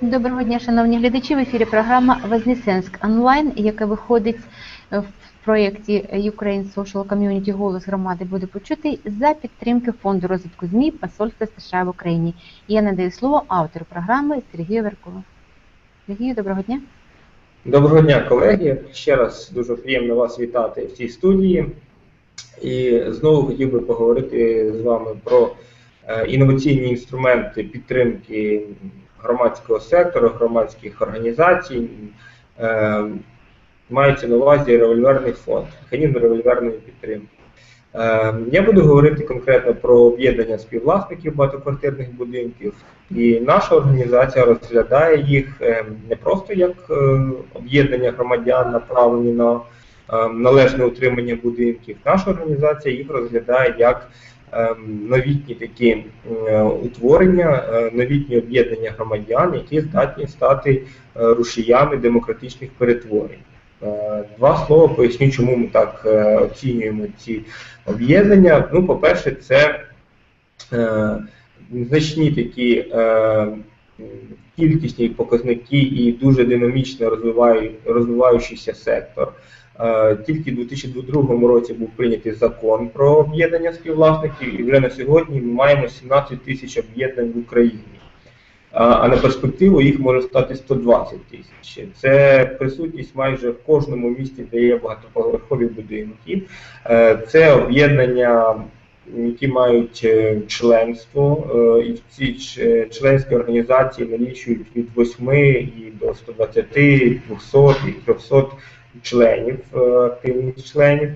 Доброго дня, шановні глядачі. В ефірі програма Вознесенськ онлайн, яка виходить в проєкті Ukraine Social Community Голос громади буде почути за підтримки фонду розвитку ЗМІ Посольства США в Україні. Я надаю слово автору програми Сергію Веркову. Сергію, доброго дня. Доброго дня, колеги. Ще раз дуже приємно вас вітати в цій студії. І знову хотів би поговорити з вами про е, інноваційні інструменти підтримки громадського сектору, громадських організацій. Е, Мається на увазі револьверний фонд, механізм револьверної підтримки. Е, Я буду говорити конкретно про об'єднання співвласників багатоквартирних будинків, і наша організація розглядає їх е, не просто як об'єднання громадян, направлені на належне утримання будинків. Наша організація їх розглядає як новітні такі е, утворення, е, новітні об'єднання громадян, які здатні стати е, рушіями демократичних перетворень. Два слова поясню, чому ми так оцінюємо ці об'єднання. Ну, по-перше, це значні такі кількісні показники і дуже динамічно розвиваю, розвиваючийся сектор. Е, Тільки в 2002 році був прийнятий закон про об'єднання співвласників, і вже на сьогодні ми маємо 17 тисяч об'єднань в Україні. А на перспективу їх може стати 120 тисяч. Це присутність майже в кожному місті, де є багатоповерхові будинки. Е, Це об'єднання, які мають е, членство, і ці членські організації налічують від 8 і до 120, 200 і 300 членів, е, активних членів.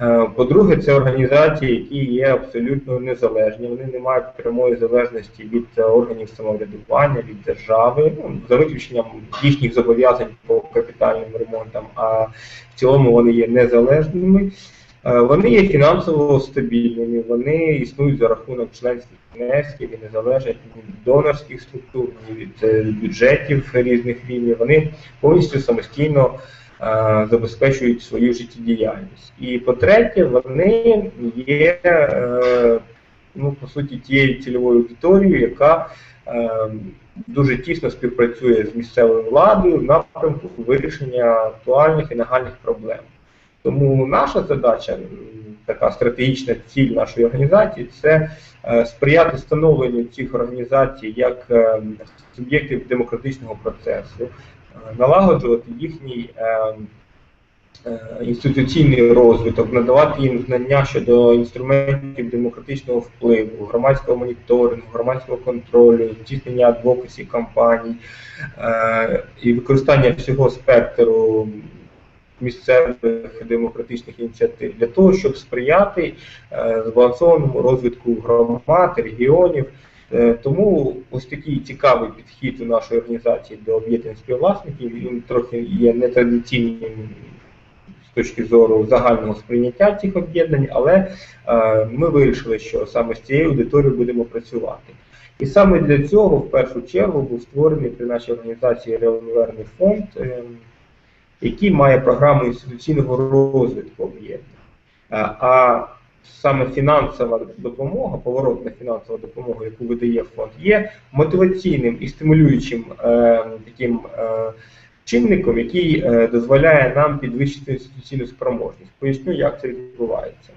Е, По-друге, це організації, які є абсолютно незалежні. Вони не мають прямої залежності від е, органів самоврядування, від держави, ну, за виключенням їхніх зобов'язань по капітальним ремонтам. А в цілому вони є незалежними. Вони є фінансово стабільними, вони існують за рахунок членських внесків і не залежать від донорських структур, від бюджетів різних рівнів. Вони повністю самостійно забезпечують свою життєдіяльність. І по-третє, вони є е, ну, по суті тією цільовою аудиторією, яка е, дуже тісно співпрацює з місцевою владою в напрямку вирішення актуальних і нагальних проблем. Тому наша задача, така стратегічна ціль нашої організації, це е, сприяти становленню цих організацій як е, суб'єктів демократичного процесу, е, налагоджувати їхній е, е, інституційний розвиток, надавати їм знання щодо інструментів демократичного впливу, громадського моніторингу, громадського контролю, здійснення адвокасі кампаній е, і використання всього спектру місцевих демократичних ініціатив для того, щоб сприяти е, збалансованому розвитку громад, регіонів. Е, Тому ось такий цікавий підхід у нашої організації до об'єднань співвласників. Він трохи є нетрадиційним з точки зору загального сприйняття цих об'єднань, але е, ми вирішили, що саме з цією аудиторією будемо працювати. І саме для цього в першу чергу був створений при нашій організації револьверний фонд, е, який має програму інституційного розвитку об'єднань. Саме фінансова допомога, поворотна фінансова допомога, яку видає фонд, є мотиваційним і стимулюючим е, таким е, чинником, який е, дозволяє нам підвищити інституційну спроможність. Поясню, як це відбувається.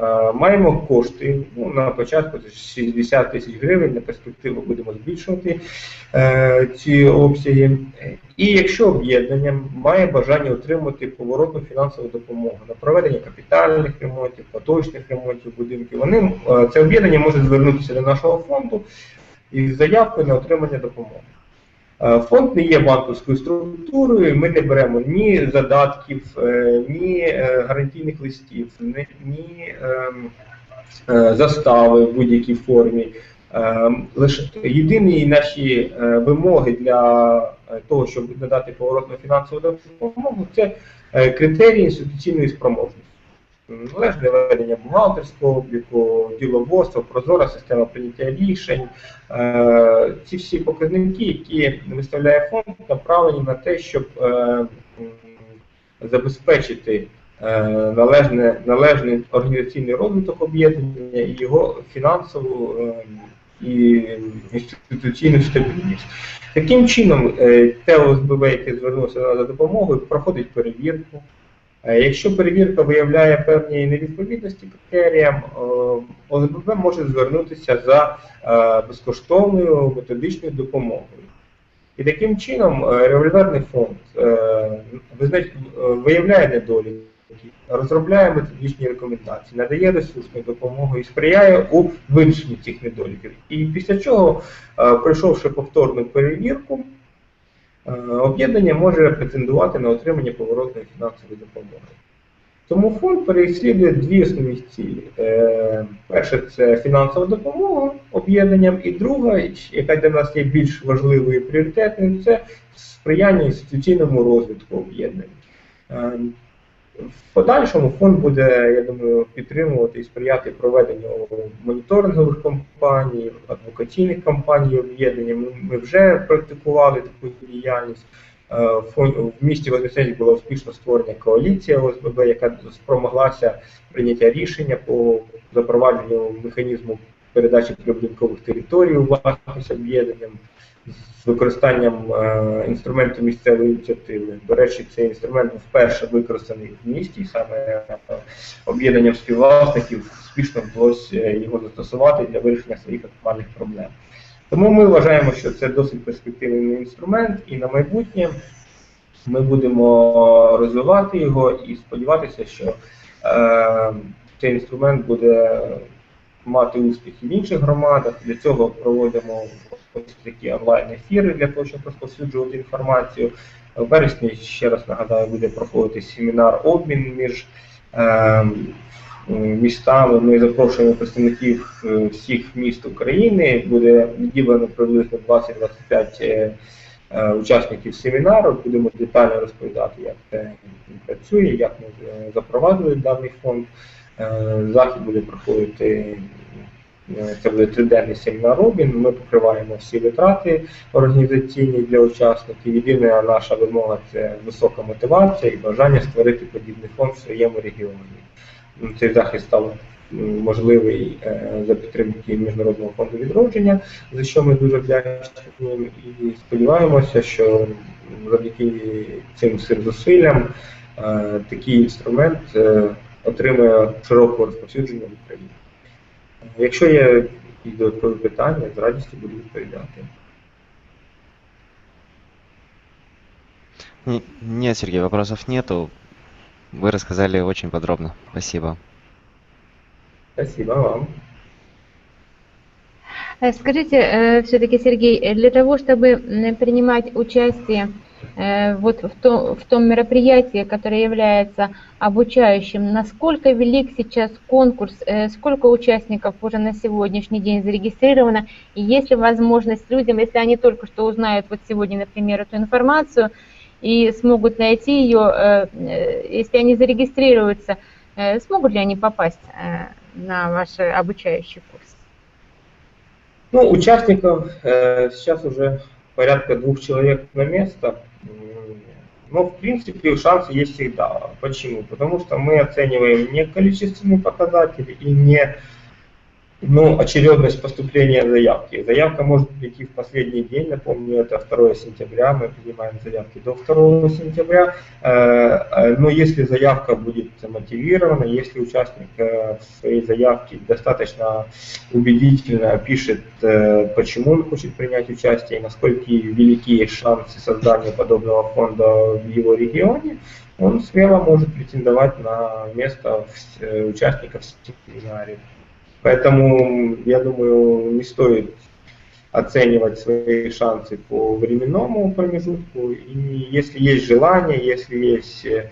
Е, Маємо кошти. Ну, на початку це 60 тисяч гривень, на перспективу будемо збільшувати е, ці обсяги. І якщо об'єднання має бажання отримати поворотну фінансову допомогу на проведення капітальних ремонтів, поточних ремонтів будинків, вони е, це об'єднання може звернутися до нашого фонду із заявкою на отримання допомоги. Е, Фонд не є банківською структурою, ми не беремо ні задатків, е, ні е, гарантійних листів, ні, ем, застави в будь-якій формі. Ем, Лише єдині наші вимоги для того, щоб надати поворотну фінансову допомогу, це критерії інституційної спроможності. Належне ведення бухгалтерського обліку, діловодство, прозора система прийняття рішень. Е, Ці всі показники, які виставляє фонд, направлені на те, щоб е, забезпечити е, належне, належний організаційний розвиток об'єднання і його фінансову і інституційну стабільність. Таким чином, те ОСББ, яке звернувся за допомогою, проходить перевірку. Е, Якщо перевірка виявляє певні невідповідності критеріям, е, може звернутися за е, безкоштовною методичною допомогою. І таким чином револьверний фонд виявляє недоліки, розробляє методичні рекомендації, надає ресурсну допомогу і сприяє у вирішенні цих недоліків. І після чого, пройшовши повторну перевірку, об'єднання може претендувати на отримання поворотної фінансової допомоги. Тому фонд переслідує дві основні цілі. Перша Перше це фінансова допомога об'єднанням, і друга, яка для нас є більш важливою і пріоритетною, це сприяння інституційному розвитку об'єднань. В подальшому фонд буде, я думаю, підтримувати і сприяти проведенню моніторингових кампаній, адвокаційних кампаній об'єднання. Ми, вже практикували таку діяльність. Е, в місті Вознесенськ була успішно створена коаліція ОСББ, яка спромоглася прийняття рішення по запровадженню механізму передачі прибудинкових територій у власність об'єднанням з використанням е, інструменту місцевої ініціативи. До речі, цей інструмент вперше використаний в місті, і саме е, об'єднанням співвласників успішно вдалося е, його застосувати для вирішення своїх актуальних проблем. Тому ми вважаємо, що це досить перспективний інструмент, і на майбутнє ми будемо розвивати його і сподіватися, що е, цей інструмент буде мати успіх і в інших громадах. Для цього проводимо такі онлайн-ефіри для того, щоб розповсюджувати інформацію. В вересні, ще раз нагадаю, буде проходити семінар обмін між е, містами. Ми запрошуємо представників е, всіх міст України. Буде відібрано приблизно 20-25 е, е, учасників семінару. Будемо детально розповідати, як це працює, як ми запровадили даний фонд. Е, Захід буде проходити. е, Це буде триденний семінар Робін. Ми покриваємо всі витрати організаційні для учасників. Єдина наша вимога це висока мотивація і бажання створити подібний фонд в своєму регіоні. Цей захід став можливий е, за підтримки Міжнародного фонду відродження, за що ми дуже вдячні і сподіваємося, що завдяки цим всім зусиллям такий інструмент е, отримає широке розповсюдження в Україні. Якщо є якісь додаткові питання, з радістю буду відповідати. Н- Нет, Сергей, вопросов нету. Вы рассказали очень подробно. Спасибо. Спасибо вам. Э, Скажите, все-таки, Сергей, э, для того, чтобы м, принимать участие э, вот в том, в том мероприятии, которое является обучающим, насколько велик сейчас конкурс, э, сколько участников уже на сегодняшний день зарегистрировано, и есть ли возможность людям, если они только что узнают вот сегодня, например, эту информацию и смогут найти ее, э, э, если они зарегистрируются, э, смогут ли они попасть э, на ваш э, обучающий курс? Ну, участников э, сейчас уже порядка двух человек на место. М, Но, в принципе, шансы есть всегда. Почему? Потому что мы оцениваем не количественные показатели и не ну, очередность поступления заявки. Заявка может прийти в последний день, напомню, это 2 сентября, мы принимаем заявки до 2 сентября. Э, э, Но если заявка будет мотивирована, если участник э, в своей заявке достаточно убедительно опишет, э, почему он хочет принять участие насколько велики шансы создания подобного фонда в его регионе, он смело может претендовать на место в с- участника в семинаре. Поэтому, я думаю, не стоит оценивать свои шансы по временному промежутку. И если есть желание, если есть э,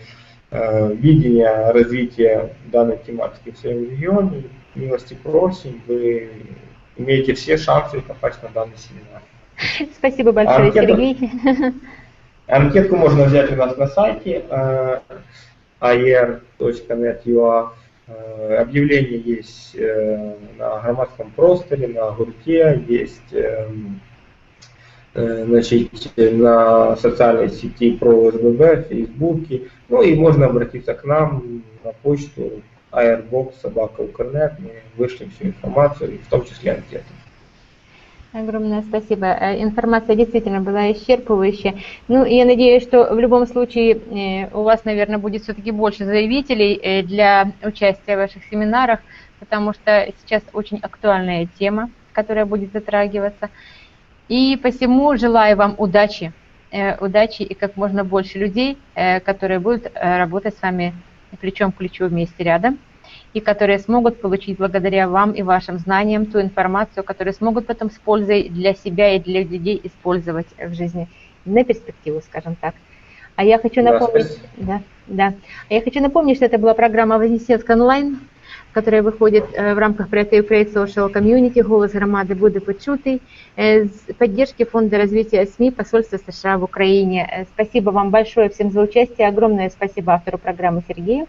видение развития данной тематики в своем регионе, милости просим, вы имеете все шансы попасть на данный семинар. Спасибо большое, анкета? Сергей. Анкетку можно взять у нас на сайте э, aer.net.ua. Э, Объявление есть э, на громадском просторе, на гурте, есть эм, э, значит, на социальной сети про СББ, Фейсбуке. Ну и можно обратиться к нам на почту airbox собака Укрнет. Мы вышлем всю информацию, в том числе анкету. Огромное спасибо. Э, Информация действительно была исчерпывающая. Ну, я надеюсь, что в любом случае э, у вас, наверное, будет все-таки больше заявителей э, для участия в ваших семинарах, потому что сейчас очень актуальная тема, которая будет затрагиваться. И посему желаю вам удачи, удачи и как можно больше людей, которые будут работать с вами плечом к плечу вместе рядом и которые смогут получить благодаря вам и вашим знаниям ту информацию, которую смогут потом с пользой для себя и для людей использовать в жизни на перспективу, скажем так. А я хочу напомнить, да, да. А я хочу напомнить, что это была программа Вознесенск онлайн, которая выходит э, в рамках проекта Ukraine Social Community «Голос громады буде почутый» э, с поддержки Фонда развития СМИ посольства США в Украине. Э, Спасибо вам большое всем за участие. Огромное спасибо автору программы Сергею.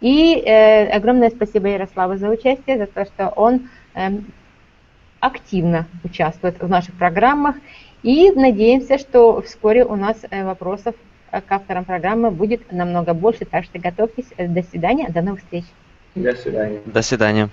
И э, огромное спасибо Ярославу за участие, за то, что он эм, активно участвует в наших программах. И надеемся, что вскоре у нас э, вопросов э, к авторам программы будет намного больше. Так что готовьтесь. Э, До свидания, до новых встреч. До свидання. До свидания.